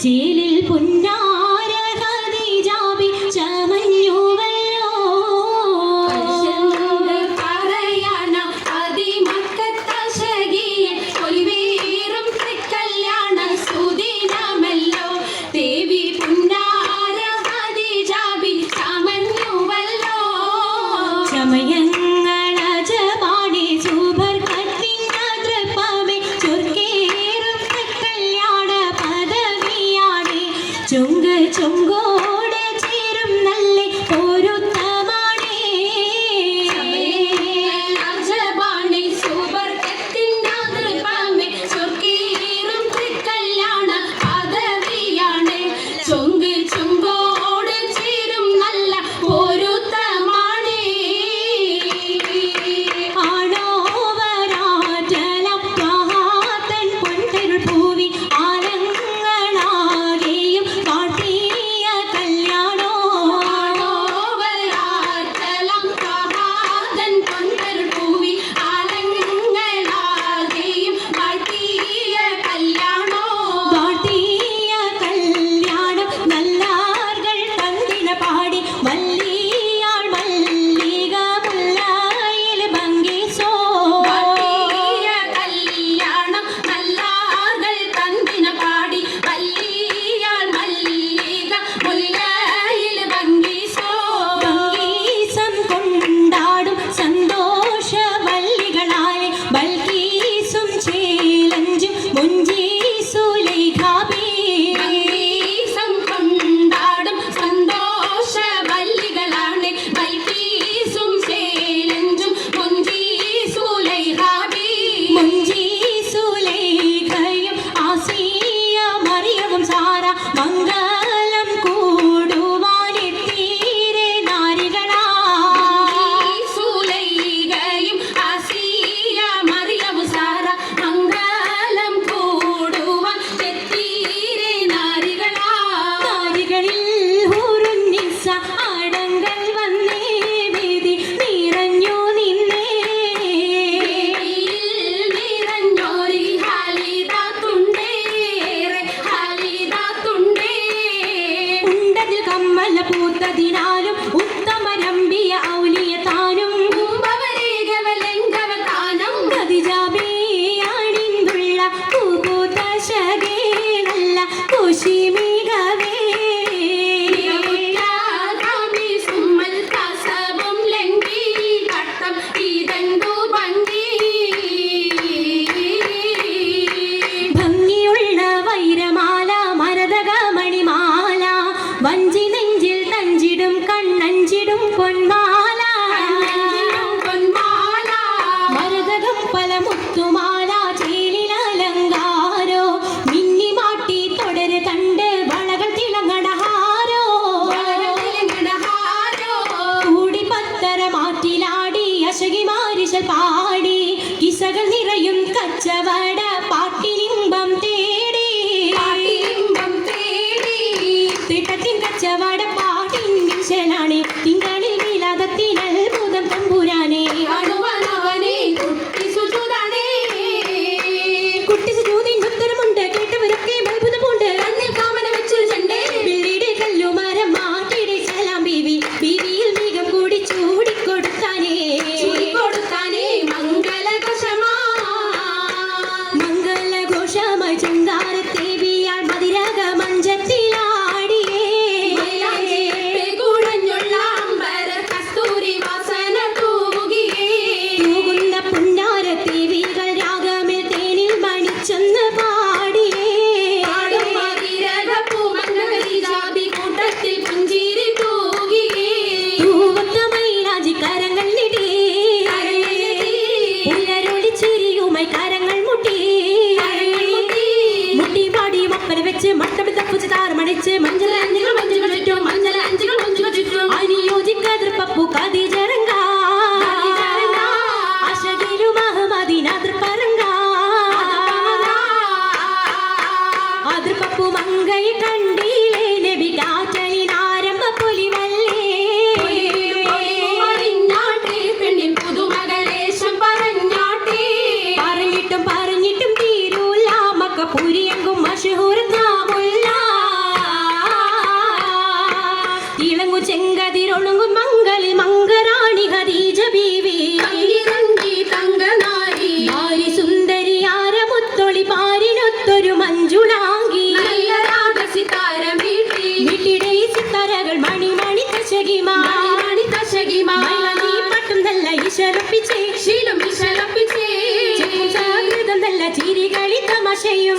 ചേലിൽ പുന്നാര നിറയും തിളങ്ങു ചെങ്കതിരൊളുങ്ങും മംഗളി മംഗരാണി ഹദീജ ബീവി. തങ്കനാരി. സുന്ദരി പാരിനൊത്തൊരു നല്ല ഇശലപ്പിച്ചേ ശീലം ഇശലപ്പിച്ചേ ചിരികളി തമാശയും.